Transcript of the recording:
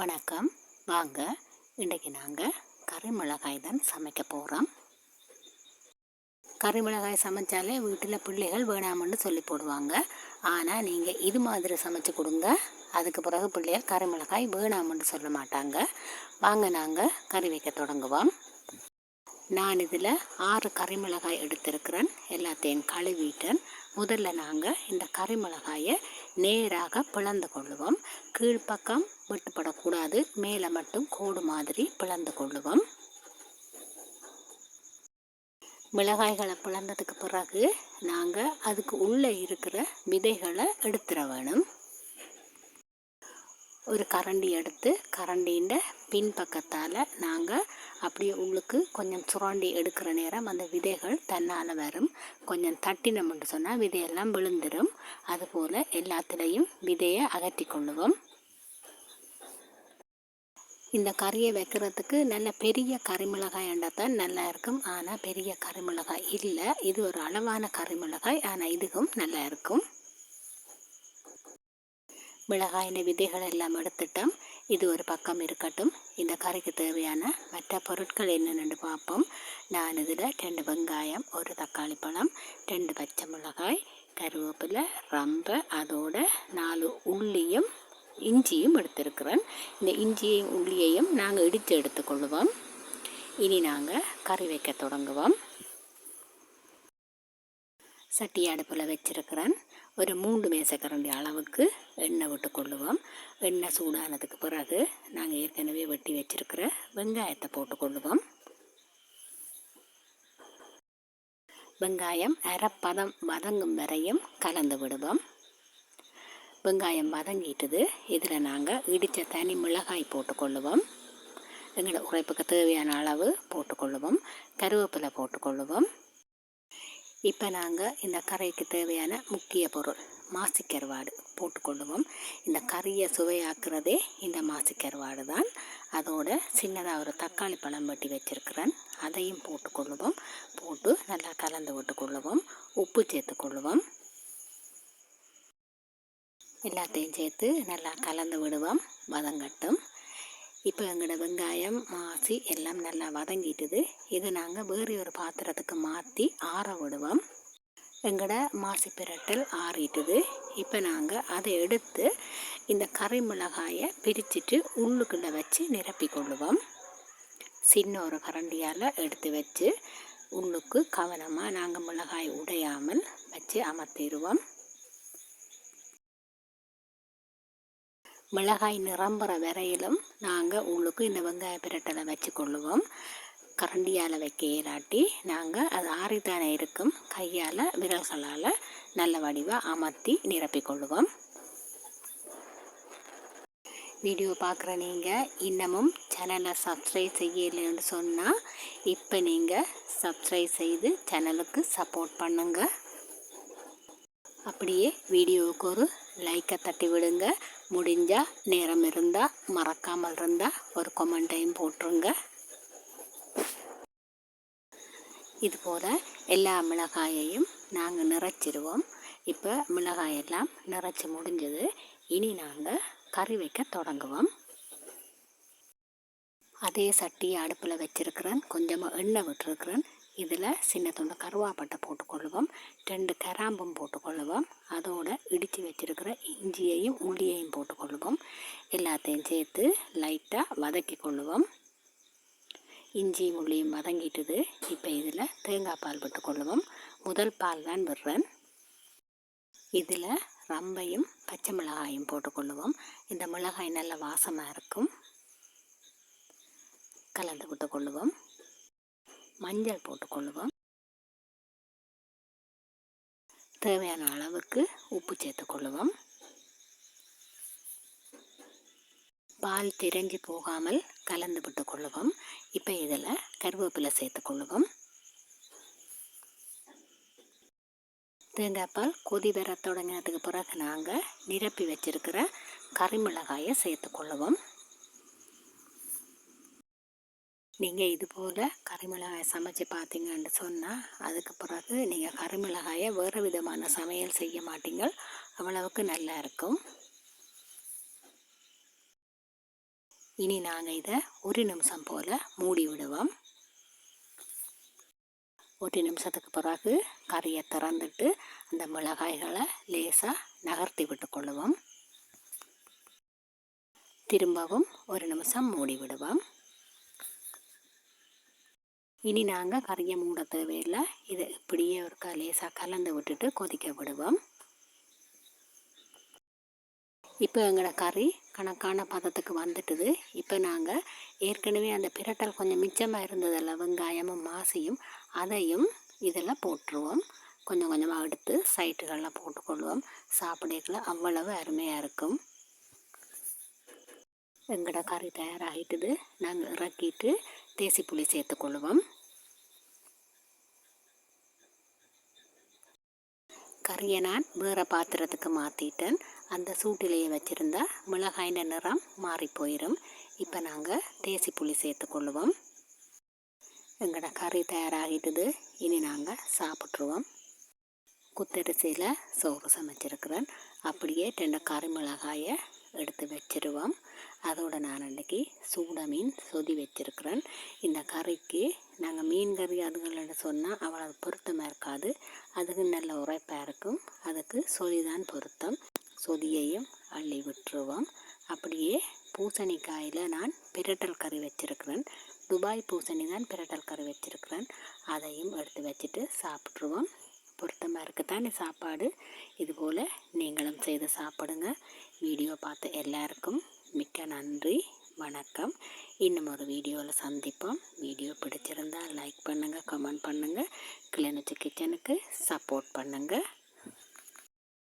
வணக்கம். வாங்க இன்றைக்கி நாங்கள் கறி மிளகாய் தான் சமைக்க போகிறோம் கறி மிளகாய் சமைச்சாலே வீட்டில் பிள்ளைகள் வேணாமன்னு சொல்லி போடுவாங்க. ஆனால் நீங்கள் இது மாதிரி சமைச்சு கொடுங்க. அதுக்கு பிறகு பிள்ளைகள் கறி மிளகாய் வேணாமன்னு சொல்ல மாட்டாங்க. வாங்க நாங்கள் கறி வைக்க தொடங்குவோம். நான் இதில் ஆறு கறிமிளகாய் எடுத்திருக்கிறேன். எல்லாத்தையும் கழுவிட்டேன். முதல்ல நாங்கள் இந்த கறிமிளகாயை நேராக பிளந்து கொள்ளுவோம். கீழ்ப்பக்கம் விட்டுப்படக்கூடாது. மேலே மட்டும் கோடு மாதிரி பிளந்து கொள்ளுவோம். மிளகாய்களை பிளந்ததுக்கு பிறகு நாங்கள் அதுக்கு உள்ளே இருக்கிற விதைகளை எடுத்துட வேணும். ஒரு கரண்டி எடுத்து கரண்டின்ற பின்பக்கத்தால் நாங்கள் அப்படியே உங்களுக்கு கொஞ்சம் சுரண்டி எடுக்கிற நேரம் அந்த விதைகள் தன்னால் வரும். கொஞ்சம் தட்டினோம்னு சொன்னால் விதையெல்லாம் விழுந்துடும் அதுபோல் எல்லாத்துலேயும் விதையை அகற்றி கொள்ளுவோம். இந்த கறியை வைக்கிறதுக்கு நல்ல பெரிய கறிமிளகாய் தான் நல்லா இருக்கும். ஆனால் பெரிய கறிமிளகாய் இல்லை. இது ஒரு அளவான கறிமிளகாய் ஆனால் இதுவும் நல்லா இருக்கும். மிளகாயின விதைகள் எல்லாம் எடுத்துட்டோம் இது ஒரு பக்கம் இருக்கட்டும். இந்த கறிக்கு தேவையான மற்ற பொருட்கள் என்னென்னு பார்ப்போம். நான் இதில் ரெண்டு வெங்காயம் ஒரு தக்காளி பழம் ரெண்டு பச்சை மிளகாய் கருவேப்பிலை ரம்பை அதோட நாலு உள்ளியும் இஞ்சியும் எடுத்திருக்கிறேன். இந்த இஞ்சியையும் உள்ளியையும் நாங்கள் இடித்து எடுத்துக்கொள்வோம். இனி நாங்கள் கறி வைக்க தொடங்குவோம். சட்டி அடுப்பில் வச்சுருக்கிறேன். ஒரு மூன்று மேசக்கரண்டி அளவுக்கு எண்ணெய் விட்டு கொள்ளுவோம். எண்ணெய் சூடானதுக்கு பிறகு நாங்கள் ஏற்கனவே வெட்டி வச்சுருக்கிற வெங்காயத்தை போட்டு கொள்ளுவோம். வெங்காயம் அரைப்பதம் வதங்கும் வரையும் கலந்து விடுவோம். வெங்காயம் வதங்கிட்டுது. இதில் நாங்கள் இடித்த தனி மிளகாய் போட்டுக்கொள்ளுவோம் எங்களோட உரைப்புக்கு தேவையான அளவு போட்டுக்கொள்ளுவோம் கருவேப்பிலை போட்டுக்கொள்ளுவோம் இப்போ நாங்கள் இந்த கறிக்கு தேவையான முக்கிய பொருள் மாசிக்கருவாடு போட்டுக்கொள்ளுவோம். இந்த கறியை சுவையாக்குறதே இந்த மாசிக்கருவாடு தான் அதோட சின்னதாக ஒரு தக்காளி பழம் வெட்டி வச்சுருக்கிறேன். அதையும் போட்டுக்கொள்ளுவோம். போட்டு நல்லா கலந்து விட்டுக்கொள்ளுவோம். உப்பு சேர்த்துக்கொள்ளுவோம். எல்லாத்தையும் சேர்த்து நல்லா கலந்து விடுவோம். வதங்கட்டும். இப்போ எங்களோட வெங்காயம் மாசி எல்லாம் நல்லா வதங்கிட்டுது. இதை நாங்கள் வேறு ஒரு பாத்திரத்துக்கு மாற்றி ஆற விடுவோம். எங்களோட மாசி பிரட்டல் ஆறிட்டுது. இப்போ நாங்கள் அதை எடுத்து இந்த கறி மிளகாயை பிரிச்சுட்டு உள்ளுக்குள்ளே வச்சு நிரப்பி கொள்ளுவோம். சின்ன ஒரு கரண்டியால் எடுத்து வச்சு உள்ளுக்கு கவனமாக நாங்கள் மிளகாய் உடையாமல் வச்சு அமர்த்திடுவோம் மிளகாய் நிரம்புற வரையிலும் நாங்கள் உங்களுக்கு இந்த வெங்காய பிரட்டலை வச்சு கொள்ளுவோம் கரண்டியால் வைக்க இயலாட்டி நாங்கள் அது ஆறித்தானே இருக்கும். கையால் விரல்களால் நல்ல வடிவாக அமர்த்தி நிரப்பிக்கொள்ளுவோம். வீடியோ பார்க்குற நீங்கள் இன்னமும் சேனலை சப்ஸ்கிரைப் செய்யலைன்னு சொன்னால் இப்போ நீங்கள் சப்ஸ்கிரைப் செய்து சேனலுக்கு சப்போர்ட் பண்ணுங்கள் அப்படியே வீடியோவுக்கு ஒரு லைக்கை தட்டி விடுங்க முடிஞ்சால் நேரம் இருந்தால் மறக்காமல் இருந்தால் ஒரு கொமெண்டையும் போட்டுருங்க. இது போல் எல்லா மிளகாயையும் நாங்கள் நிறைச்சிடுவோம் இப்போ மிளகாயெல்லாம் நிறைச்சி முடிஞ்சது. இனி நாங்கள் கறி வைக்க தொடங்குவோம். அதே சட்டியை அடுப்பில் வச்சுருக்கிறேன். கொஞ்சமாக எண்ணெய் விட்டுருக்குறேன். இதில் சின்ன துண்டு கருவாப்பட்டை போட்டுக்கொள்வோம். ரெண்டு கராம்பும் போட்டுக்கொள்வோம். அதோடு இடித்து வச்சுருக்கிற இஞ்சியையும் உள்ளியையும் போட்டுக்கொள்ளுவோம் எல்லாத்தையும் சேர்த்து லைட்டாக வதக்கி கொள்ளுவோம். இஞ்சி உள்ளியும் வதங்கிட்டுது. இப்போ இதில் தேங்காய் பால் விட்டுக்கொள்ளுவோம் முதல் பால் தான் விடுறேன். இதில் ரம்பையும் பச்சை மிளகாயும் போட்டுக்கொள்ளுவோம் இந்த மிளகாய் நல்ல வாசமாக இருக்கும். கலந்து விட்டுக்கொள்ளுவோம் மஞ்சள் போட்டுக்கொள்ளுவோம் தேவையான அளவுக்கு உப்பு சேர்த்துக்கொள்ளுவோம் பால் திரஞ்சி போகாமல் கலந்து விட்டு கொள்ளுவோம். இப்போ இதில் கருவேப்பிலை சேர்த்துக்கொள்ளுவோம் தேங்காய் பால் கொதி வர தொடங்கினதுக்கு பிறகு நாங்கள் நிரப்பி வச்சிருக்கிற கறிமிளகாயை சேர்த்துக்கொள்ளுவோம் நீங்கள் இது போல் கறிமிளகாய் சமைச்சு பார்த்தீங்கன்னு சொன்னால் அதுக்கு பிறகு நீங்கள் கறிமிளகாயை வேறு விதமான சமையல் செய்ய மாட்டீங்க. அவ்வளவுக்கு நல்லா இருக்கும். இனி நாங்கள் இதை ஒரு நிமிஷம் போல் மூடி விடுவோம். ஒரு நிமிஷத்துக்கு பிறகு கறியை திறந்துட்டு அந்த மிளகாய்களை லேசாக நகர்த்தி விட்டுக்கொள்ளுவோம் திரும்பவும் ஒரு நிமிஷம் மூடி விடுவோம். இனி நாங்கள் கறியை மூட தேவையில்லை. இதை இப்படியே ஒரு லேசாக கலந்து விட்டுட்டு கொதிக்க விடுவோம். இப்போ எங்களோட கறி கணக்கான பதத்துக்கு வந்துட்டுது. இப்போ நாங்கள் ஏற்கனவே அந்த பிரட்டல் கொஞ்சம் மிச்சமாக இருந்ததில்ல வெங்காயமும் மாசியும் அதையும் இதில் போட்டுருவோம். கொஞ்சம் கொஞ்சமாக எடுத்து சைட்டுகளில் போட்டுக்கொள்வோம். சாப்பிடக்குள்ள அவ்வளவு அருமையாக இருக்கும். எங்களோட கறி தயாராகிட்டுது. நாங்கள் இறக்கிட்டு தேசி புளி சேர்த்துக்கொள்வோம். கறியை நான் வேறு பாத்திரத்துக்கு மாற்றிட்டேன் அந்த சூட்டிலேயே வச்சுருந்தா மிளகாயின் நிறம் மாறி போயிடும் இப்போ நாங்கள் தேசி புளி சேர்த்துக்கொள்ளுவோம் எங்களோட கறி தயாராகிட்டுது. இனி நாங்கள் சாப்பிட்ருவோம் குத்தரிசியில் சோறு சமைச்சிருக்கிறேன். அப்படியே ரெண்டு கறி மிளகாயை எடுத்து வச்சிருவோம். அதோட நான் அன்றைக்கி சூட மீன் சொதி வச்சுருக்கிறேன். இந்த கறிக்கு நாங்கள் மீன் கறி அதுகளோட சொன்னால் அவ்வளோ பொருத்தமாக இருக்காது. அதுக்கு நல்ல உரைப்பாக இருக்கும். அதுக்கு சொதிதான் பொருத்தம். சொதியையும் அள்ளி விட்டுருவோம். அப்படியே பூசணிக்காயில் நான் பிரட்டல் கறி வச்சுருக்கிறேன். துபாய் பூசணி தான் பிரட்டல் கறி வச்சுருக்கிறேன். அதையும் எடுத்து வச்சுட்டு சாப்பிட்ருவோம் பொருத்தமாக இருக்குதானே சாப்பாடு? இதுபோல் நீங்களும் செய்து சாப்பிடுங்க. வீடியோ பார்த்த எல்லாருக்கும் மிக்க நன்றி. வணக்கம். இன்னும் ஒரு வீடியோவில் சந்திப்போம். வீடியோ பிடிச்சிருந்தால் லைக் பண்ணுங்கள் கமெண்ட் பண்ணுங்கள் கிளிநொச்சி கிச்சனுக்கு சப்போர்ட் பண்ணுங்கள்